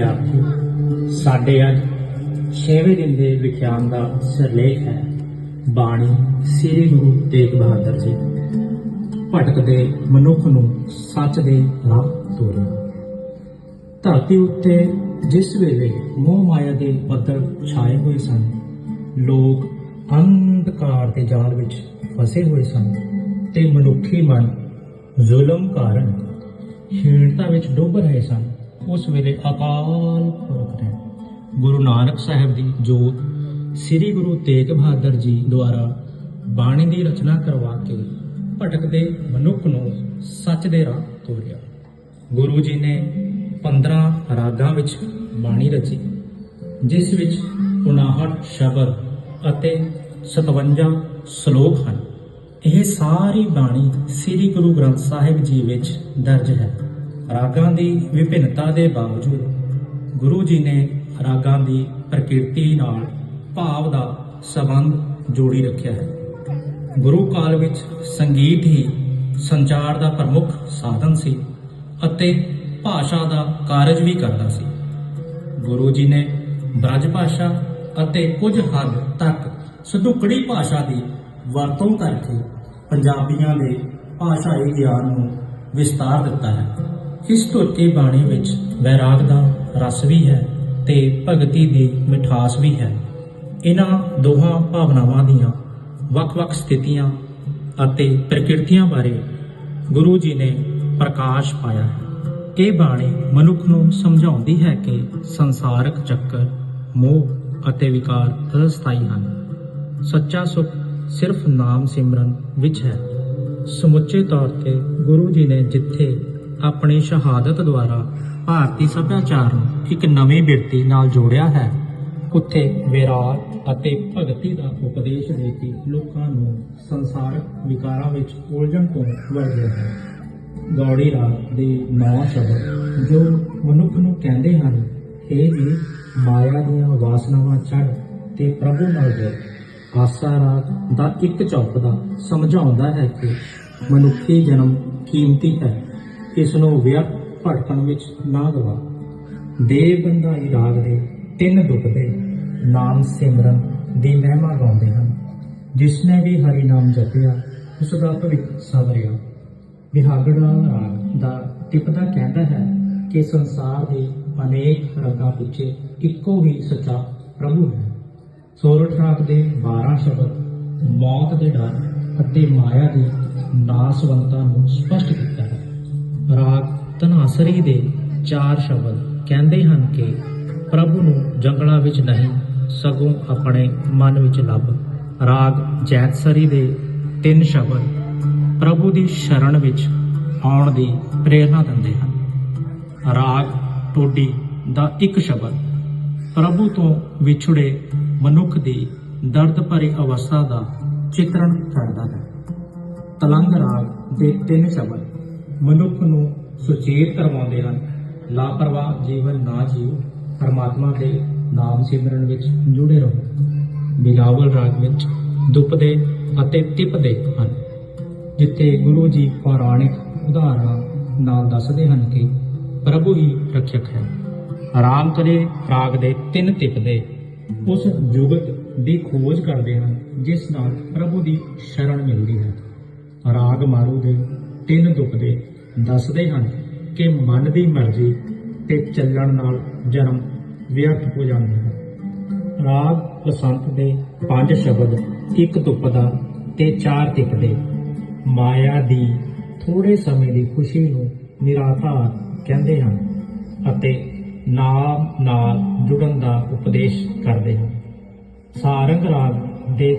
ਵਿਦਿਆਰਥੀ, ਸਾਡੇ ਅੱਜ 6ਵੇਂ ਦਿਨ ਦੇ ਵਿਖਿਆਨ ਦਾ ਸਿਰਲੇਖ ਹੈ। ਬਾਣੀ ਸ੍ਰੀ ਗੁਰੂ ਤੇਗ ਬਹਾਦਰ ਜੀ ਭਟਕਦੇ ਮਨੁੱਖ ਨੂੰ ਸੱਚ ਦੇ ਰਾਹ ਤੋਰੇ। ਧਰਤੀ ਉੱਤੇ ਜਿਸ ਵੇਲੇ ਮੋਹ ਮਾਇਆ ਦੇ ਬੱਦਲ ਛਾਏ ਹੋਏ ਸਨ, ਲੋਕ ਅੰਧਕਾਰ ਦੇ ਜਾਲ ਵਿੱਚ ਫਸੇ ਹੋਏ ਸਨ ਤੇ ਮਨੁੱਖੀ ਮਨ ਜ਼ੁਲਮ ਕਾਰਨ ਹੀਣਤਾ ਵਿੱਚ ਡੁੱਬ ਰਹੇ ਸਨ। ਉਸ ਵੇਲੇ ਅਕਾਲ ਪੁਰਖ ਨੇ ਗੁਰੂ ਨਾਨਕ ਸਾਹਿਬ ਦੀ ਜੋਤ ਸ੍ਰੀ ਗੁਰੂ ਤੇਗ ਬਹਾਦਰ ਜੀ ਦੁਆਰਾ ਬਾਣੀ ਦੀ ਰਚਨਾ ਕਰਵਾ ਕੇ ਭਟਕਦੇ ਮਨੁੱਖ ਨੂੰ ਸੱਚ ਦੇ ਰਾਹ ਤੋਰਿਆ। ਗੁਰੂ ਜੀ ਨੇ 15 ਰਾਗਾਂ ਵਿੱਚ ਬਾਣੀ ਰਚੀ, ਜਿਸ ਵਿੱਚ 59 ਸ਼ਬਦ ਅਤੇ 57 ਸ਼ਲੋਕ ਹਨ। ਇਹ ਸਾਰੀ ਬਾਣੀ ਸ੍ਰੀ ਗੁਰੂ ਗ੍ਰੰਥ ਸਾਹਿਬ ਜੀ ਵਿੱਚ ਦਰਜ ਹੈ। ਰਾਗਾਂ ਦੀ ਵਿਭਿੰਨਤਾ ਦੇ ਬਾਵਜੂਦ ਗੁਰੂ ਜੀ ਨੇ ਰਾਗਾਂ ਦੀ ਪ੍ਰਕਿਰਤੀ ਨਾਲ ਭਾਵ ਦਾ ਸਬੰਧ ਜੋੜੀ ਰੱਖਿਆ ਹੈ। ਗੁਰੂ ਕਾਲ ਵਿੱਚ ਸੰਗੀਤ ਹੀ ਸੰਚਾਰ ਦਾ ਪ੍ਰਮੁੱਖ ਸਾਧਨ ਸੀ ਅਤੇ ਭਾਸ਼ਾ ਦਾ ਕਾਰਜ ਵੀ ਕਰਦਾ ਸੀ। ਗੁਰੂ ਜੀ ਨੇ ਬ੍ਰਜ ਭਾਸ਼ਾ ਅਤੇ ਕੁਝ ਹੱਦ ਤੱਕ ਸਧੁਕੜੀ ਭਾਸ਼ਾ ਦੀ ਵਰਤੋਂ ਕਰਕੇ ਪੰਜਾਬੀਆਂ ਦੇ ਭਾਸ਼ਾਈ ਗਿਆਨ ਨੂੰ ਵਿਸਤਾਰ ਦਿੱਤਾ ਹੈ। ਇਸ ਧੁਰਤੀ ਬਾਣੀ ਵਿੱਚ ਵੈਰਾਗ ਦਾ ਰਸ ਵੀ ਹੈ ਤੇ ਭਗਤੀ ਦੀ ਮਿਠਾਸ ਵੀ ਹੈ। ਇਹਨਾਂ ਦੋਹਾਂ ਭਾਵਨਾਵਾਂ ਦੀਆਂ ਵੱਖ-ਵੱਖ ਸਥਿਤੀਆਂ ਅਤੇ ਪ੍ਰਕਿਰਤੀਆਂ ਬਾਰੇ ਗੁਰੂ ਜੀ ਨੇ ਪ੍ਰਕਾਸ਼ ਪਾਇਆ ਹੈ। ਇਹ ਬਾਣੀ ਮਨੁੱਖ ਨੂੰ ਸਮਝਾਉਂਦੀ ਹੈ ਕਿ ਸੰਸਾਰਕ ਚੱਕਰ, ਮੋਹ ਅਤੇ ਵਿਕਾਰ ਅਸਥਾਈ ਹਨ। ਸੱਚਾ ਸੁਖ ਸਿਰਫ ਨਾਮ ਸਿਮਰਨ ਵਿੱਚ ਹੈ। ਸਮੁੱਚੇ ਤੌਰ ਤੇ ਗੁਰੂ ਜੀ ਨੇ ਜਿੱਥੇ ਆਪਣੀ ਸ਼ਹਾਦਤ ਦੁਆਰਾ ਭਾਰਤੀ ਸੱਭਿਆਚਾਰ ਨੂੰ ਇੱਕ ਨਵੀਂ ਬਿਰਤੀ ਨਾਲ ਜੋੜਿਆ ਹੈ। ਉੱਥੇ ਵਿਰਾਗ ਅਤੇ ਭਗਤੀ ਦਾ ਉਪਦੇਸ਼ ਦੇ ਕੇ ਲੋਕਾਂ ਨੂੰ ਸੰਸਾਰਕ ਵਿਕਾਰਾਂ ਵਿੱਚ ਉਲਝਣ ਤੋਂ ਵਰਜਿਆ ਹੈ। ਗੌੜੀ ਰਾਗ ਦੇ ਨੌ ਸ਼ਬਦ ਜੋ ਮਨੁੱਖ ਨੂੰ ਕਹਿੰਦੇ ਹਨ ਇਹ ਜੀ, ਮਾਇਆ ਦੀਆਂ ਵਾਸਨਾਵਾਂ ਛੱਡ ਤੇ ਪ੍ਰਭੂ ਨਾਲ ਜੁੜ ਆਸਾ ਰਾਗ ਦਾ ਇੱਕ ਚੌਕ ਦਾ ਸਮਝਾਉਂਦਾ ਹੈ ਕਿ ਮਨੁੱਖੀ ਜਨਮ ਕੀਮਤੀ ਹੈ। ਇਸ ਨੂੰ ਵਿਅਰਥ ਭਟਕਣ ਵਿੱਚ ਨਾ ਗਵਾ। ਦੇਵ ਬੰਧਾਈ ਰਾਗ ਦੇ ਤਿੰਨ ਦੁਖਦੇ ਨਾਮ ਸਿਮਰਨ ਦੀ ਮਹਿਮਾ ਗਾਉਂਦੇ ਹਨ। ਜਿਸ ਨੇ ਵੀ ਹਰੀ ਨਾਮ ਜਪਿਆ ਉਸ ਦਾ ਭਵਿੱਖ ਸਵਰਿਆ। ਵਿਹਾਗੜਾ ਰਾਗ ਦਾ ਟਿਪਦਾ ਕਹਿੰਦਾ ਹੈ ਕਿ ਸੰਸਾਰ ਦੇ ਅਨੇਕ ਰੰਗਾਂ ਪਿੱਛੇ ਇੱਕੋ ਹੀ ਸੱਚਾ ਪ੍ਰਭੂ ਹੈ। ਸੋਰਠ ਰਾਗ ਦੇ 12 ਸ਼ਬਦ ਮੌਤ ਦੇ ਡਰ ਅਤੇ ਮਾਇਆ ਦੀ ਨਾਸਵੰਤਾ ਨੂੰ ਸਪਸ਼ਟ ਕੀਤਾ ਹੈ। ਰਾਗ ਧਨਾਸਰੀ ਦੇ ਚਾਰ ਸ਼ਬਦ ਕਹਿੰਦੇ ਹਨ ਕਿ ਪ੍ਰਭੂ ਨੂੰ ਜੰਗਲਾਂ ਵਿੱਚ ਨਹੀਂ, ਸਗੋਂ ਆਪਣੇ ਮਨ ਵਿੱਚ ਲੱਭ। ਰਾਗ ਜੈਤਸਰੀ ਦੇ ਤਿੰਨ ਸ਼ਬਦ ਪ੍ਰਭੂ ਦੀ ਸ਼ਰਣ ਵਿੱਚ ਆਉਣ ਦੀ ਪ੍ਰੇਰਣਾ ਦਿੰਦੇ ਹਨ। ਰਾਗ ਟੋਡੀ ਦਾ ਇੱਕ ਸ਼ਬਦ ਪ੍ਰਭੂ ਤੋਂ ਵਿਛੜੇ ਮਨੁੱਖ ਦੀ ਦਰਦ ਭਰੀ ਅਵਸਥਾ ਦਾ ਚਿਤਰਣ ਕਰਦਾ ਹੈ। ਤਲੰਗ ਰਾਗ ਦੇ ਤਿੰਨ ਸ਼ਬਦ ਮਨੁੱਖ ਨੂੰ ਸੁਚੇਤ ਕਰਵਾਉਂਦੇ ਹਨ। ਲਾਪਰਵਾਹ ਜੀਵਨ ਨਾ ਜੀਓ, ਪਰਮਾਤਮਾ ਦੇ ਨਾਮ ਸਿਮਰਨ ਵਿੱਚ ਜੁੜੇ ਰਹੋ। ਬਿਲਾਵਲ ਰਾਗ ਵਿੱਚ ਦੁਪਦੇ ਅਤੇ ਤਿਪਦੇ ਹਨ, ਜਿੱਥੇ ਗੁਰੂ ਜੀ ਪੌਰਾਣਿਕ ਉਦਾਹਰਣਾਂ ਨਾਲ ਦੱਸਦੇ ਹਨ ਕਿ ਪ੍ਰਭੂ ਹੀ ਰੱਖਿਅਕ ਹੈ। ਆਰਾਮ ਕਰੇ ਰਾਗ ਦੇ ਤਿੰਨ ਤਿਪਦੇ, ਉਸ ਜੁਗਤ ਦੀ ਖੋਜ ਕਰਦੇ ਹਨ, ਜਿਸ ਨਾਲ ਪ੍ਰਭੂ ਦੀ ਸ਼ਰਨ ਮਿਲਦੀ ਹੈ। ਰਾਗ ਮਾਰੂ ਦੇ ਤਿੰਨ ਦੁਪਦੇ ਦੱਸਦੇ ਹਨ ਕਿ ਮਨ ਦੀ ਮਰਜ਼ੀ ਤੇ ਚੱਲਣ ਨਾਲ ਜਨਮ ਵਿਅਰਥ ਹੋ ਜਾਂਦਾ ਹੈ ਰਾਗ ਬਸੰਤ ਦੇ ਪੰਜ ਸ਼ਬਦ, ਇੱਕ ਤੁਪਦਾ ਤੇ ਚਾਰ ਤਿਪਦੇ ਮਾਇਆ ਦੀ ਥੋੜੇ ਸਮੇਂ ਦੀ ਖੁਸ਼ੀ ਨੂੰ ਨਿਰਾਧਾਰ ਕਹਿੰਦੇ ਹਨ ਅਤੇ ਨਾਮ ਨਾਲ ਜੁੜਨ ਦਾ ਉਪਦੇਸ਼ ਕਰਦੇ ਹਨ। ਸਾਰੰਗ ਰਾਗ ਦੇ